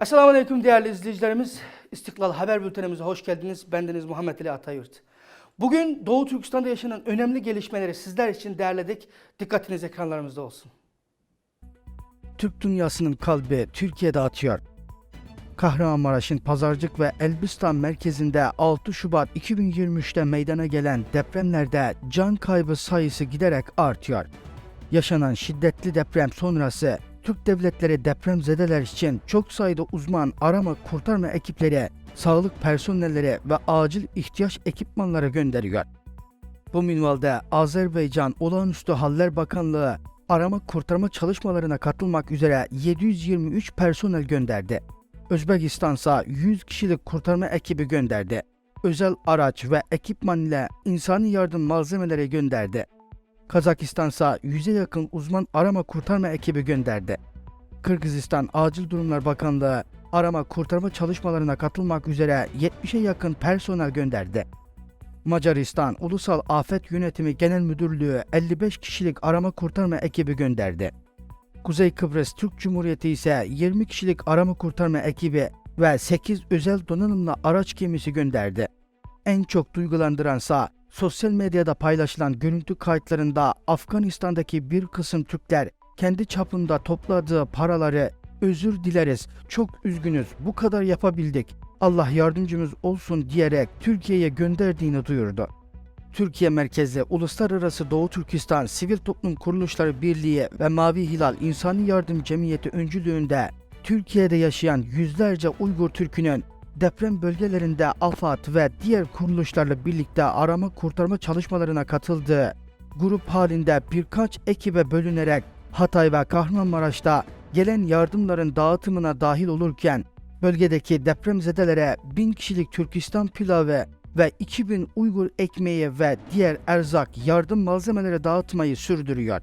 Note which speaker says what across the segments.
Speaker 1: Esselamu Aleyküm değerli izleyicilerimiz. İstiklal Haber Bültenimize hoş geldiniz. Bendeniz Muhammed Ali Atayurt. Bugün Doğu Türkistan'da yaşanan önemli gelişmeleri sizler için derledik. Dikkatiniz ekranlarımızda olsun. Türk dünyasının kalbi Türkiye'de atıyor. Kahramanmaraş'ın Pazarcık ve Elbistan merkezinde 6 Şubat 2023'te meydana gelen depremlerde can kaybı sayısı giderek artıyor. Yaşanan şiddetli deprem sonrası Türk devletleri depremzedeler için çok sayıda uzman arama kurtarma ekipleri, sağlık personelleri ve acil ihtiyaç ekipmanları gönderiyor. Bu minvalde Azerbaycan Olağanüstü Haller Bakanlığı arama kurtarma çalışmalarına katılmak üzere 723 personel gönderdi. Özbekistan ise 100 kişilik kurtarma ekibi gönderdi. Özel araç ve ekipman ile insani yardım malzemeleri gönderdi. Kazakistan ise 100'e yakın uzman arama kurtarma ekibi gönderdi. Kırgızistan Acil Durumlar Bakanlığı arama kurtarma çalışmalarına katılmak üzere 70'e yakın personel gönderdi. Macaristan Ulusal Afet Yönetimi Genel Müdürlüğü 55 kişilik arama kurtarma ekibi gönderdi. Kuzey Kıbrıs Türk Cumhuriyeti ise 20 kişilik arama kurtarma ekibi ve 8 özel donanımlı araç gemisi gönderdi. En çok duygulandıransa sosyal medyada paylaşılan görüntü kayıtlarında Afganistan'daki bir kısım Türkler kendi çapında topladığı paraları özür dileriz, çok üzgünüz, bu kadar yapabildik, Allah yardımcımız olsun diyerek Türkiye'ye gönderdiğini duyurdu. Türkiye merkezli Uluslararası Doğu Türkistan Sivil Toplum Kuruluşları Birliği ve Mavi Hilal İnsani Yardım Cemiyeti öncülüğünde Türkiye'de yaşayan yüzlerce Uygur Türk'ünün deprem bölgelerinde AFAD ve diğer kuruluşlarla birlikte arama kurtarma çalışmalarına katıldığı grup halinde birkaç ekibe bölünerek Hatay ve Kahramanmaraş'ta gelen yardımların dağıtımına dahil olurken bölgedeki depremzedelere 1000 kişilik Türkistan pilavı ve 2000 Uygur ekmeği ve diğer erzak yardım malzemeleri dağıtmayı sürdürüyor.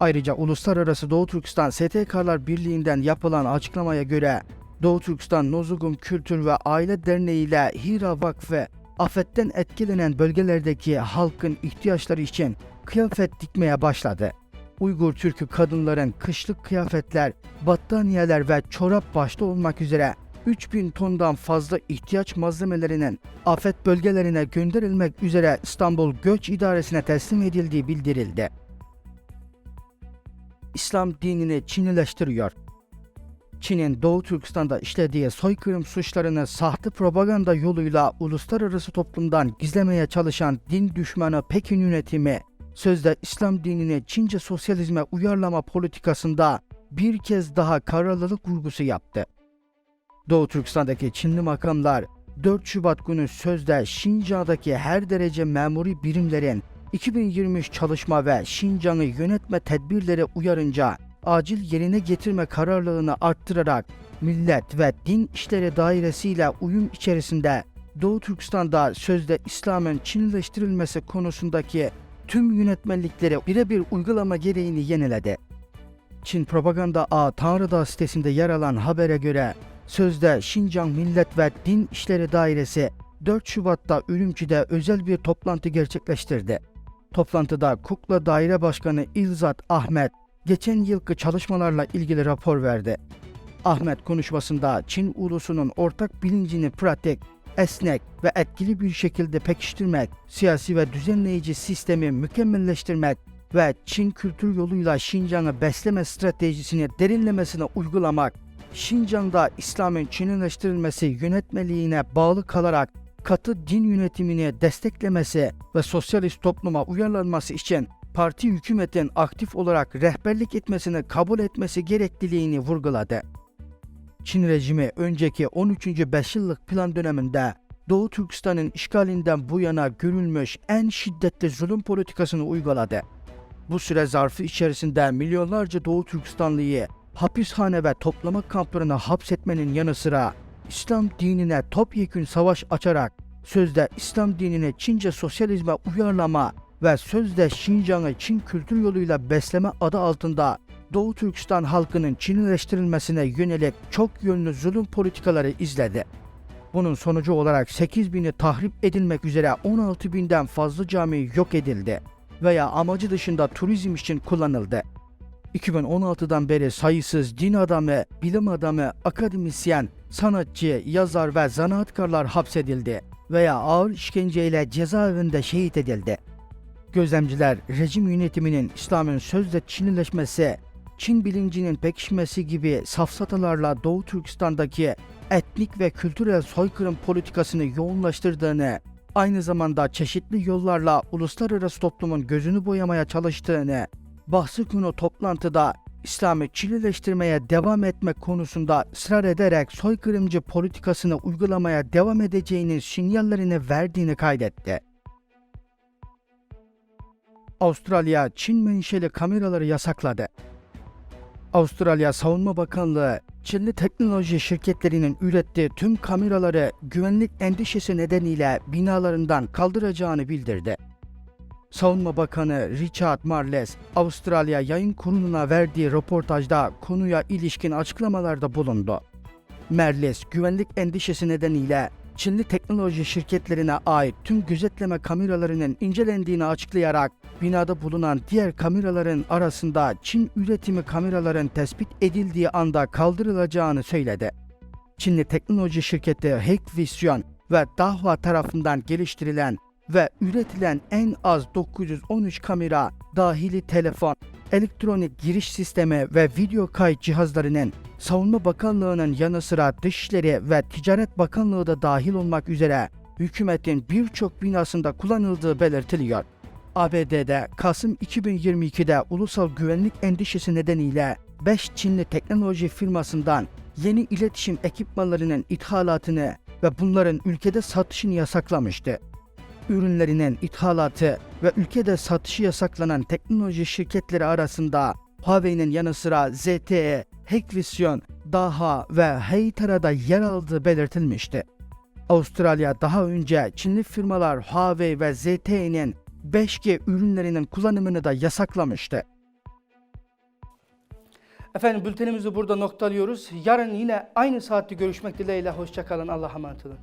Speaker 1: Ayrıca Uluslararası Doğu Türkistan STK'lar Birliği'nden yapılan açıklamaya göre Doğu Türkistan Nozugum Kültür ve Aile Derneği ile Hira Vakfı afetten etkilenen bölgelerdeki halkın ihtiyaçları için kıyafet dikmeye başladı. Uygur Türk'ü kadınların kışlık kıyafetler, battaniyeler ve çorap başta olmak üzere 3000 tondan fazla ihtiyaç malzemelerinin afet bölgelerine gönderilmek üzere İstanbul Göç İdaresi'ne teslim edildiği bildirildi. İslam dinini Çinileştiriyor. Çin'in Doğu Türkistan'da işlediği soykırım suçlarını sahte propaganda yoluyla uluslararası toplumdan gizlemeye çalışan din düşmanı Pekin yönetimi, sözde İslam dinini Çince sosyalizme uyarlama politikasında bir kez daha kararlılık vurgusu yaptı. Doğu Türkistan'daki Çinli makamlar 4 Şubat günü sözde Şincan'daki her derece memuri birimlerin 2023 çalışma ve Şincan'ı yönetme tedbirleri uyarınca acil yerine getirme kararlılığını arttırarak millet ve din işleri dairesiyle uyum içerisinde Doğu Türkistan'da sözde İslam'ın Çinileştirilmesi konusundaki tüm yönetmelikleri birebir uygulama gereğini yeniledi. Çin Propaganda Ağı Tanrıdağ sitesinde yer alan habere göre sözde Şincan Millet ve Din İşleri Dairesi 4 Şubat'ta Ürümçi'de özel bir toplantı gerçekleştirdi. Toplantıda Kukla Daire Başkanı İlzat Ahmet geçen yılki çalışmalarla ilgili rapor verdi. Ahmet konuşmasında Çin ulusunun ortak bilincini pratik, esnek ve etkili bir şekilde pekiştirmek, siyasi ve düzenleyici sistemi mükemmelleştirmek ve Çin kültür yoluyla Şincan'ı besleme stratejisini derinlemesine uygulamak, Şincan'da İslam'ın Çinileştirilmesi yönetmeliğine bağlı kalarak katı din yönetimini desteklemesi ve sosyalist topluma uyarlanması için parti hükümetin aktif olarak rehberlik etmesini kabul etmesi gerekliliğini vurguladı. Çin rejimi önceki 13. 5 yıllık plan döneminde Doğu Türkistan'ın işgalinden bu yana görülmüş en şiddetli zulüm politikasını uyguladı. Bu süre zarfı içerisinde milyonlarca Doğu Türkistanlıyı hapishane ve toplama kamplarına hapsetmenin yanı sıra İslam dinine topyekün savaş açarak sözde İslam dinini Çince sosyalizme uyarlama ve sözde Şincan'ı Çin kültür yoluyla besleme adı altında Doğu Türkistan halkının Çinileştirilmesine yönelik çok yönlü zulüm politikaları izledi. Bunun sonucu olarak 8 bini tahrip edilmek üzere 16 binden fazla cami yok edildi veya amacı dışında turizm için kullanıldı. 2016'dan beri sayısız din adamı, bilim adamı, akademisyen, sanatçı, yazar ve zanaatkarlar hapsedildi veya ağır işkenceyle cezaevinde şehit edildi. Gözlemciler rejim yönetiminin İslam'ın sözde Çinileşmesi, Çin bilincinin pekişmesi gibi safsatalarla Doğu Türkistan'daki etnik ve kültürel soykırım politikasını yoğunlaştırdığını, aynı zamanda çeşitli yollarla uluslararası toplumun gözünü boyamaya çalıştığını, bahsi konu toplantıda İslam'ı Çinileştirmeye devam etmek konusunda ısrar ederek soykırımcı politikasını uygulamaya devam edeceğinin sinyallerini verdiğini kaydetti. Avustralya, Çin menşeli kameraları yasakladı. Avustralya Savunma Bakanlığı, Çinli teknoloji şirketlerinin ürettiği tüm kameraları güvenlik endişesi nedeniyle binalarından kaldıracağını bildirdi. Savunma Bakanı Richard Marles, Avustralya Yayın Kurulu'na verdiği röportajda konuya ilişkin açıklamalarda bulundu. Merles, güvenlik endişesi nedeniyle Çinli teknoloji şirketlerine ait tüm gözetleme kameralarının incelendiğini açıklayarak binada bulunan diğer kameraların arasında Çin üretimi kameraların tespit edildiği anda kaldırılacağını söyledi. Çinli teknoloji şirketi Hikvision ve Dahua tarafından geliştirilen ve üretilen en az 913 kamera, dahili telefon, elektronik giriş sistemi ve video kayıt cihazlarının Savunma Bakanlığı'nın yanı sıra Dışişleri ve Ticaret Bakanlığı da dahil olmak üzere hükümetin birçok binasında kullanıldığı belirtiliyor. ABD'de Kasım 2022'de ulusal güvenlik endişesi nedeniyle 5 Çinli teknoloji firmasından yeni iletişim ekipmanlarının ithalatını ve bunların ülkede satışını yasaklamıştı ürünlerinin ithalatı ve ülkede satışı yasaklanan teknoloji şirketleri arasında Huawei'nin yanı sıra ZTE, Hikvision, Daha ve Heytera'da yer aldığı belirtilmişti. Avustralya daha önce Çinli firmalar Huawei ve ZTE'nin 5G ürünlerinin kullanımını da yasaklamıştı. Efendim bültenimizi burada noktalıyoruz. Yarın yine aynı saatte görüşmek dileğiyle. Hoşçakalın. Allah'a emanet olun.